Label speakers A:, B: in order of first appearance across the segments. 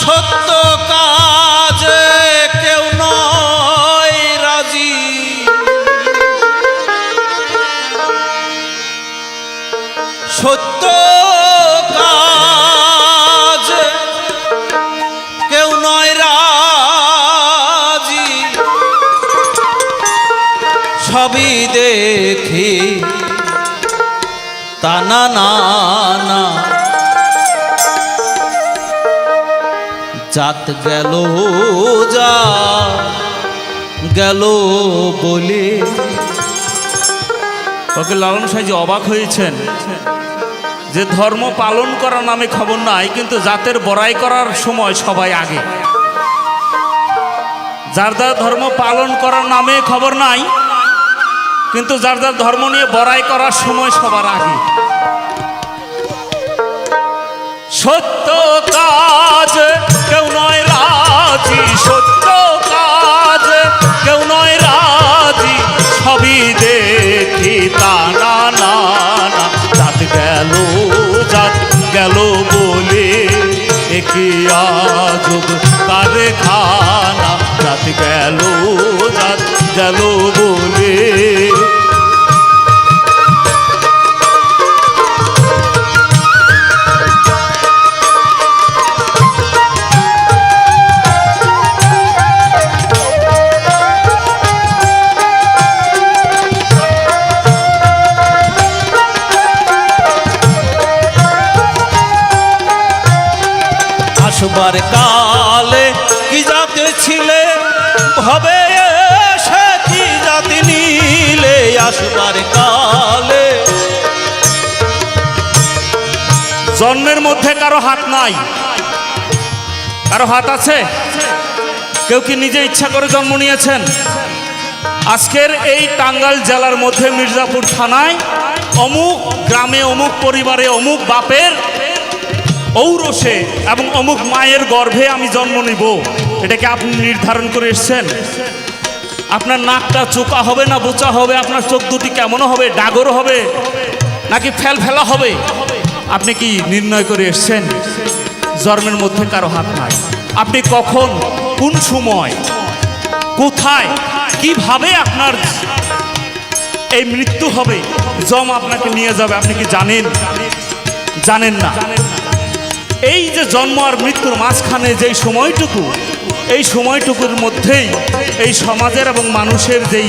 A: সত্য কাজে কেউ নয় রাজি। সত্য কাজ কেউ নয় রাজি। সবই দেখি তা না জাত গেল যা, গেল বলে।
B: ওকে লালন সাহেব যে অবাক হয়েছেন, যে ধর্ম পালন করার নামে খবর নাই, কিন্তু জাতের বড়াই করার সময় সবাই আগে। যার যার ধর্ম পালন করার নামে খবর নাই, কিন্তু যার যার ধর্ম নিয়ে বড়াই করার সময় সবার আগে। সত্য কাজ, কেউ নয় রাজি। সত্য কাজ, কেউ নয় রাজি। সবই দেখি তা, না না গেল, জাত গেল বলে একই আজব কারখানা জাত গেল জাত গেল বলে
A: আসবার কালে কি জাতে ছিলে? ভবে এসে কি জাতি নিলে আসবার কালে?
B: জন্মের মধ্যে কারও হাত নাই। কারও হাত আছে? কেউ কি নিজে ইচ্ছা করে জন্ম নিয়েছেন? আজকের এই টাঙ্গাল জেলার মধ্যে মির্জাপুর থানায় অমুক গ্রামে অমুক পরিবারে অমুক বাপের ঔরসে এবং অমুক মায়ের গর্ভে আমি জন্ম নিব। এটাকে আপনি নির্ধারণ করে এসছেন? আপনার নাকটা চোকা হবে না বোচা হবে? আপনার চোখ দুটি কেমন হবে? ডাগর হবে? নাকি ফেল ফেলা হবে? আপনি কি নির্ণয় করে এসছেন? জন্মের মধ্যে কারও হাত নাই। আপনি কখন, কোন সময়, কোথায়, কীভাবে আপনার এই মৃত্যু হবে, জম আপনাকে নিয়ে যাবে? আপনি কি জানেন? জানেন না। এই যে জন্ম আর মৃত্যুর মাঝখানে যেই সময়টুকু, এই সময়টুকুর মধ্যেই এই সমাজের এবং মানুষের যেই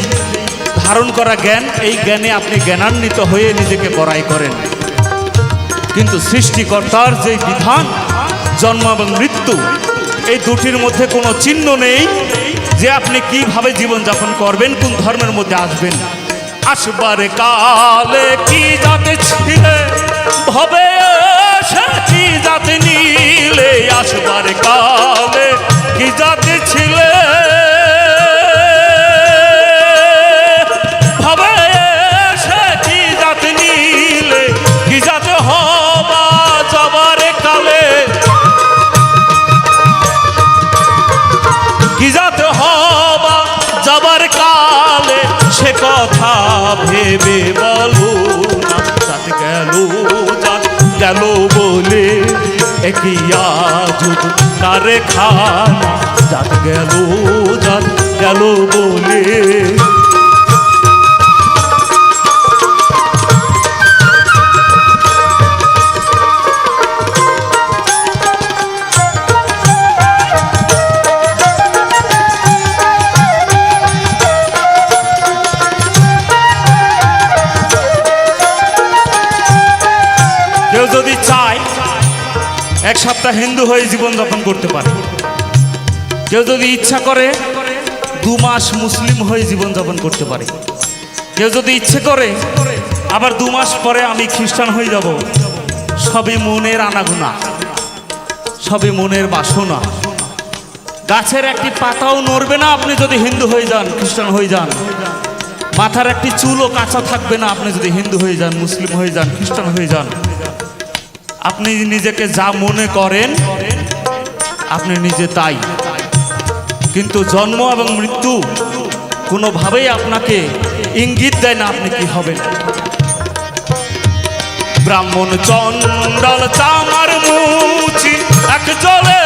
B: ধারণ করা জ্ঞান, এই জ্ঞানে আপনি জ্ঞানান্বিত হয়ে নিজেকে বড়াই করেন। কিন্তু সৃষ্টিকর্তার যে বিধান, জন্ম এবং মৃত্যু, এই দুটির মধ্যে কোনো চিহ্ন নেই যে আপনি কীভাবে জীবনযাপন করবেন, কোন ধর্মের মধ্যে আসবেন। আসবার কালে কি কি যাতে হবা যাবার কালে? সে কথা ভেবে বলো না। গেল গেল বলে একই আজব কারে খানা যাত গেল জাত গেল বলে এক সপ্তাহ হিন্দু হয়ে জীবনযাপন করতে পারে। কেউ যদি ইচ্ছা করে, দু মাস মুসলিম হয়ে জীবনযাপন করতে পারে। কেউ যদি ইচ্ছে করে, আবার দু মাস পরে আমি খ্রিস্টান হয়ে যাব। সবই মনের আনাগুনা সবই মনের বাসনা। গাছের একটি পাতাও নড়বে না আপনি যদি হিন্দু হয়ে যান, খ্রিস্টান হয়ে যান। মাথার একটি চুলও কাঁচা থাকবে না আপনি যদি হিন্দু হয়ে যান, মুসলিম হয়ে যান, খ্রিস্টান হয়ে যান। আপনি নিজেকে যা মনে করেন, আপনি নিজে তাই। কিন্তু জন্ম এবং মৃত্যু কোনোভাবেই আপনাকে ইঙ্গিত দেয় না আপনি কি হবেন। ব্রাহ্মণ চন্দ্র চামার মুচি, এক জলে